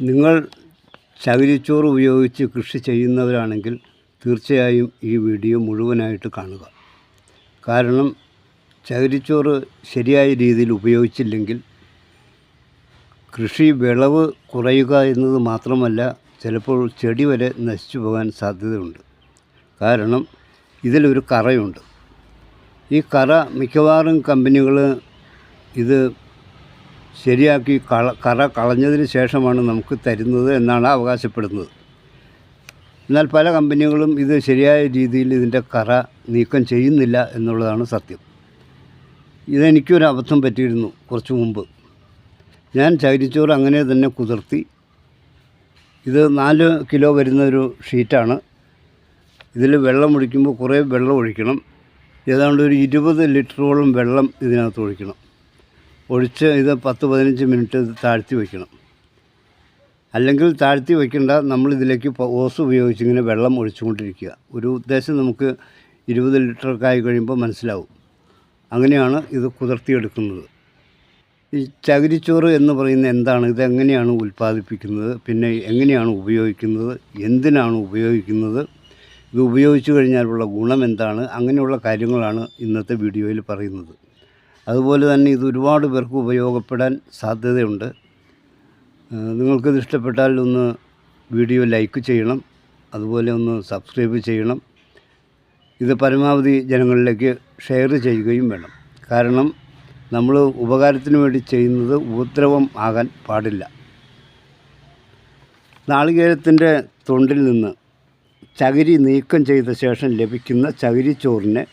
നിങ്ങൾ ചകിരിച്ചോറ് ഉപയോഗിച്ച് കൃഷി ചെയ്യുന്നവരാണെങ്കിൽ തീർച്ചയായും ഈ വീഡിയോ മുഴുവനായിട്ട് കാണുക. കാരണം ചകിരിച്ചോറ് ശരിയായ രീതിയിൽ ഉപയോഗിച്ചില്ലെങ്കിൽ കൃഷി വിളവ് കുറയുക എന്നത് മാത്രമല്ല ചിലപ്പോൾ ചെടി വരെ നശിച്ചു പോകാൻ സാധ്യതയുണ്ട്. കാരണം ഇതിലൊരു കറയുണ്ട്. ഈ കറ മിക്കവാറും കമ്പനികൾ ഇത് ശരിയാക്കി കള കറ കളഞ്ഞതിന് ശേഷമാണ് നമുക്ക് തരുന്നത് എന്നാണ് അവകാശപ്പെടുന്നത്. എന്നാൽ പല കമ്പനികളും ഇത് ശരിയായ രീതിയിൽ ഇതിന്റെ കറ നീക്കം ചെയ്യുന്നില്ല എന്നുള്ളതാണ് സത്യം. ഇതെനിക്കൊരു അബദ്ധം പറ്റിയിരുന്നു കുറച്ച് മുമ്പ്. ഞാൻ ചകിരിച്ചോറ് അങ്ങനെ തന്നെ കുതിർത്തി. ഇത് നാല് കിലോ വരുന്ന ഒരു ഷീറ്റാണ്. ഇതിൽ വെള്ളം ഒഴിക്കുമ്പോൾ കുറേ വെള്ളം ഒഴിക്കണം. ഏതാണ്ട് ഒരു ഇരുപത് ലിറ്ററോളം വെള്ളം ഇതിനകത്ത് ഒഴിക്കണം. ഒഴിച്ച് ഇത് പത്ത് പതിനഞ്ച് മിനിറ്റ് ഇത് താഴ്ത്തി വയ്ക്കണം. അല്ലെങ്കിൽ താഴ്ത്തി വയ്ക്കേണ്ട നമ്മളിതിലേക്ക് ഓസ് ഉപയോഗിച്ച് ഇങ്ങനെ വെള്ളം ഒഴിച്ചുകൊണ്ടിരിക്കുക. ഒരു ഉദ്ദേശം നമുക്ക് ഇരുപത് ലിറ്ററൊക്കെ ആയി കഴിയുമ്പോൾ മനസ്സിലാവും. അങ്ങനെയാണ് ഇത് കുതിർത്തിയെടുക്കുന്നത്. ഈ ചകിരിച്ചോറ് എന്ന് പറയുന്ന എന്താണ്? ഇതെങ്ങനെയാണ് ഉൽപ്പാദിപ്പിക്കുന്നത്? പിന്നെ എങ്ങനെയാണ് ഉപയോഗിക്കുന്നത്? എന്തിനാണ് ഉപയോഗിക്കുന്നത്? ഇത് ഉപയോഗിച്ചു കഴിഞ്ഞാലുള്ള ഗുണം എന്താണ്? അങ്ങനെയുള്ള കാര്യങ്ങളാണ് ഇന്നത്തെ വീഡിയോയിൽ പറയുന്നത്. അതുപോലെ തന്നെ ഇത് ഒരുപാട് പേർക്ക് ഉപയോഗപ്പെടാൻ സാധ്യതയുണ്ട്. നിങ്ങൾക്കിത് ഇഷ്ടപ്പെട്ടാൽ ഒന്ന് വീഡിയോ ലൈക്ക് ചെയ്യണം. അതുപോലെ ഒന്ന് സബ്സ്ക്രൈബ് ചെയ്യണം. ഇത് പരമാവധി ജനങ്ങളിലേക്ക് ഷെയർ ചെയ്യുകയും വേണം. കാരണം നമ്മൾ ഉപകാരത്തിന് വേണ്ടി ചെയ്യുന്നത് ഉപദ്രവം ആകാൻ പാടില്ല. നാളികേരത്തിന്റെ തൊണ്ടിൽ നിന്ന് ചകിരി നീക്കം ചെയ്ത ശേഷം ലഭിക്കുന്ന ചകിരിച്ചോറിനെ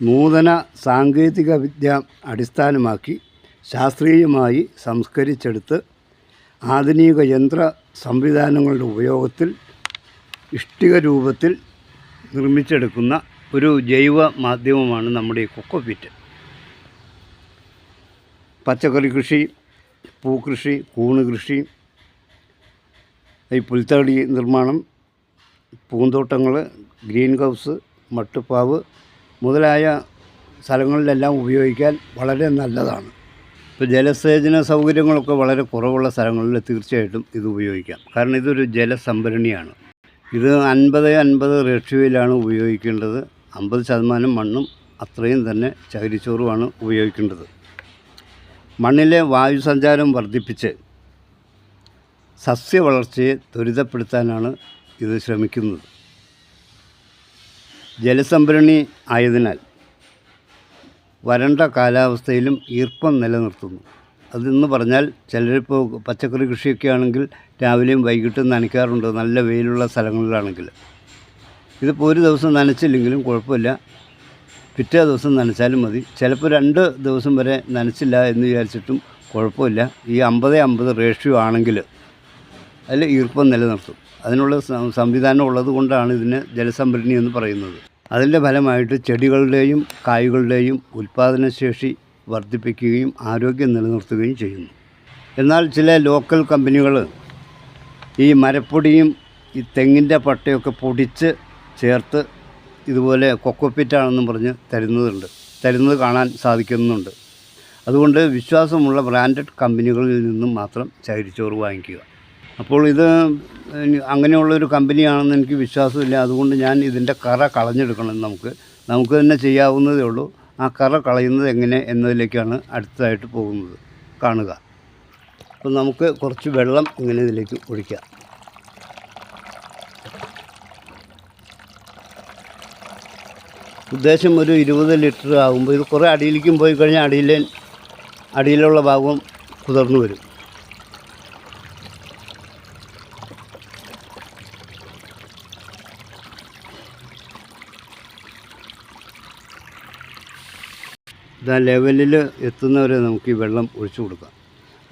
നൂതന സാങ്കേതിക വിദ്യ അടിസ്ഥാനമാക്കി ശാസ്ത്രീയമായി സംസ്കരിച്ചെടുത്ത് ആധുനിക യന്ത്ര സംവിധാനങ്ങളുടെ ഉപയോഗത്തിൽ ഇഷ്ടിക രൂപത്തിൽ നിർമ്മിച്ചെടുക്കുന്ന ഒരു ജൈവ മാധ്യമമാണ് നമ്മുടെ ഈ കൊക്കോപീറ്റ് പച്ചക്കറി കൃഷി പൂക്കൃഷി കൂണ് കൃഷി ഈ പുൽത്തടി നിർമ്മാണം പൂന്തോട്ടങ്ങൾ ഗ്രീൻ ഹൗസ് മട്ടുപ്പാവ് മുതലായ സ്ഥലങ്ങളിലെല്ലാം ഉപയോഗിക്കാൻ വളരെ നല്ലതാണ്. ഇപ്പോൾ ജലസേചന സൗകര്യങ്ങളൊക്കെ വളരെ കുറവുള്ള സ്ഥലങ്ങളിൽ തീർച്ചയായിട്ടും ഇത് ഉപയോഗിക്കാം. കാരണം ഇതൊരു ജലസംഭരണിയാണ്. ഇത് അൻപത് അൻപത് റേഷ്യോയിലാണ് ഉപയോഗിക്കേണ്ടത്. അമ്പത് ശതമാനം മണ്ണും അത്രയും തന്നെ ചകിരിച്ചോറുമാണ് ഉപയോഗിക്കേണ്ടത്. മണ്ണിലെ വായുസഞ്ചാരം വർദ്ധിപ്പിച്ച് സസ്യവളർച്ചയെ ത്വരിതപ്പെടുത്താനാണ് ഇത് ശ്രമിക്കുന്നത്. ജലസംഭരണി ആയതിനാൽ വരണ്ട കാലാവസ്ഥയിലും ഈർപ്പം നിലനിർത്തുന്നു. അതെന്ന് പറഞ്ഞാൽ ചിലരിപ്പോൾ പച്ചക്കറി കൃഷിയൊക്കെ ആണെങ്കിൽ രാവിലെയും വൈകിട്ടും നനയ്ക്കാറുണ്ട്. നല്ല വെയിലുള്ള സ്ഥലങ്ങളിലാണെങ്കിൽ. ഇതിപ്പോൾ ഒരു ദിവസം നനച്ചില്ലെങ്കിലും കുഴപ്പമില്ല. പിറ്റേ ദിവസം നനച്ചാലും മതി. ചിലപ്പോൾ രണ്ട് ദിവസം വരെ നനച്ചില്ല എന്ന് വിചാരിച്ചിട്ടും കുഴപ്പമില്ല. ഈ അമ്പത് അമ്പത് റേഷ്യോ ആണെങ്കിൽ അതിൽ ഈർപ്പം നിലനിർത്തും. അതിനുള്ള സംവിധാനം ഉള്ളത് കൊണ്ടാണ് ഇതിന് ജലസംഭരണി എന്ന് പറയുന്നത്. അതിന്റെ ഫലമായിട്ട് ചെടികളുടെയും കായ്കളുടെയും ഉൽപ്പാദനശേഷി വർദ്ധിപ്പിക്കുകയും ആരോഗ്യം നിലനിർത്തുകയും ചെയ്യുന്നു. എന്നാൽ ചില ലോക്കൽ കമ്പനികൾ ഈ മരപ്പൊടിയും ഈ തെങ്ങിന്റെ പട്ടയൊക്കെ പൊടിച്ച് ചേർത്ത് ഇതുപോലെ കൊക്കോപ്പിറ്റാണെന്നും പറഞ്ഞ് തരുന്നതുണ്ട്. തരുന്നത് കാണാൻ സാധിക്കുന്നുണ്ട്. അതുകൊണ്ട് വിശ്വാസമുള്ള ബ്രാൻഡഡ് കമ്പനികളിൽ നിന്നും മാത്രം ചകിരിച്ചോറ് വാങ്ങിക്കുക. അപ്പോൾ ഇത് അങ്ങനെയുള്ളൊരു കമ്പനിയാണെന്ന് എനിക്ക് വിശ്വാസമില്ല. അതുകൊണ്ട് ഞാൻ ഇതിന്റെ കറ കളഞ്ഞെടുക്കണം നമുക്ക്. നമുക്ക് തന്നെ ചെയ്യാവുന്നതേ ഉള്ളൂ. ആ കറ കളയുന്നത് എങ്ങനെ എന്നതിലേക്കാണ് അടുത്തതായിട്ട് പോകുന്നത് കാണുക. അപ്പോൾ നമുക്ക് കുറച്ച് വെള്ളം ഇങ്ങനെ ഇതിലേക്ക് ഒഴിക്കാം. ഉദ്ദേശം ഒരു ഇരുപത് ലിറ്റർ ആകുമ്പോൾ ഇത് കുറേ അടിയിലേക്കും പോയി കഴിഞ്ഞാൽ അടിയിലെ അടിയിലുള്ള ഭാഗം കുതിർന്നു വരും. ഇതാ ലെവലിൽ എത്തുന്നവരെ നമുക്ക് ഈ വെള്ളം ഒഴിച്ചു കൊടുക്കാം.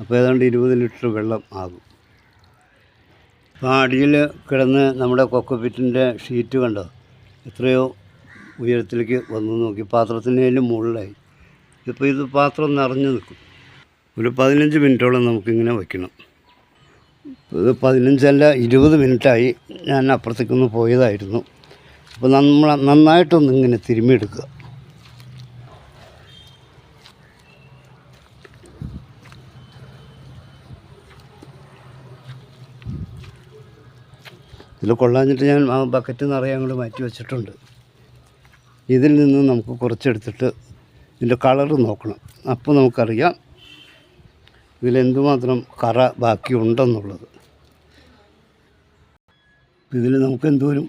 അപ്പോൾ ഏതാണ്ട് ഇരുപത് ലിറ്റർ വെള്ളം ആകും. അപ്പോൾ അടിയിൽ കിടന്ന് നമ്മുടെ കൊക്കപ്പിറ്റിന്റെ ഷീറ്റ് കണ്ടോ? എത്രയോ ഉയരത്തിലേക്ക് വന്നു നോക്കി. പാത്രത്തിനേലും മുകളിലായി. ഇപ്പോൾ ഇത് പാത്രം നിറഞ്ഞു നിൽക്കും. ഒരു പതിനഞ്ച് മിനിറ്റോളം നമുക്കിങ്ങനെ വയ്ക്കണം. ഇത് പതിനഞ്ചല്ല ഇരുപത് മിനിറ്റായി ഞാൻ അപ്പുറത്തേക്കൊന്ന് പോയതായിരുന്നു. അപ്പോൾ നമ്മൾ നന്നായിട്ടൊന്ന് ഇങ്ങനെ തിരുമ്മിയെടുക്കുക. ഇതിൽ കൊള്ളാഞ്ഞിട്ട് ഞാൻ ആ ബക്കറ്റ് നിറയെ അങ്ങോട്ട് മാറ്റി വെച്ചിട്ടുണ്ട്. ഇതിൽ നിന്ന് നമുക്ക് കുറച്ചെടുത്തിട്ട് ഇതിന്റെ കളർ നോക്കണം. അപ്പോൾ നമുക്കറിയാം ഇതിലെന്തുമാത്രം കറ ബാക്കിയുണ്ടെന്നുള്ളത്. ഇതിൽ നമുക്ക് എന്തോരം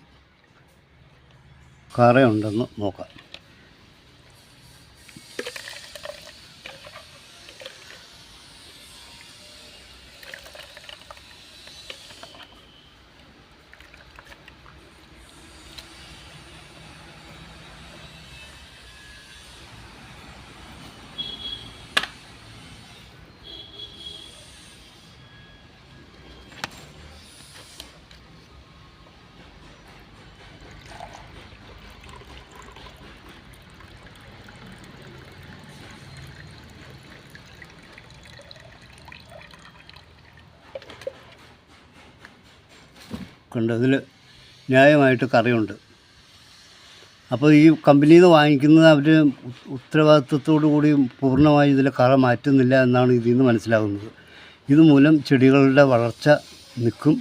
കറയുണ്ടെന്ന് നോക്കാം. കണ്ട്. അതിൽ ന്യായമായിട്ട് കറയുണ്ട്. അപ്പോൾ ഈ കമ്പനിയിൽ നിന്ന് വാങ്ങിക്കുന്നത് അവർ ഉത്തരവാദിത്വത്തോടു കൂടി പൂർണമായി ഇതിലെ കറ മാറ്റുന്നില്ല എന്നാണ് ഇതിൽ നിന്ന് മനസ്സിലാകുന്നത്. ഇതുമൂലം ചെടികളുടെ വളർച്ച നിൽക്കും.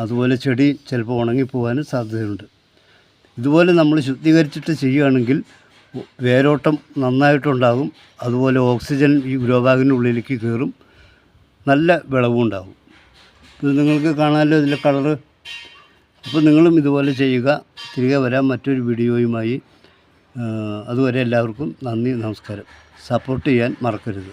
അതുപോലെ ചെടി ചിലപ്പോൾ ഉണങ്ങിപ്പോകാനും സാധ്യതയുണ്ട്. ഇതുപോലെ നമ്മൾ ശുദ്ധീകരിച്ചിട്ട് ചെയ്യുകയാണെങ്കിൽ വേരോട്ടം നന്നായിട്ടുണ്ടാകും. അതുപോലെ ഓക്സിജൻ ഈ ഗ്രോബാഗിന്റെ ഉള്ളിലേക്ക് കയറും. നല്ല വിളവും ഉണ്ടാകും ഇത് നിങ്ങൾക്ക് കാണാമല്ലോ ഇതിലെ കളറ്. അപ്പോൾ നിങ്ങളും ഇതുപോലെ ചെയ്യുക. തിരികെ വരാം മറ്റൊരു വീഡിയോയുമായി. അതുവരെ എല്ലാവർക്കും നന്ദി നമസ്കാരം. സപ്പോർട്ട് ചെയ്യാൻ മറക്കരുത്.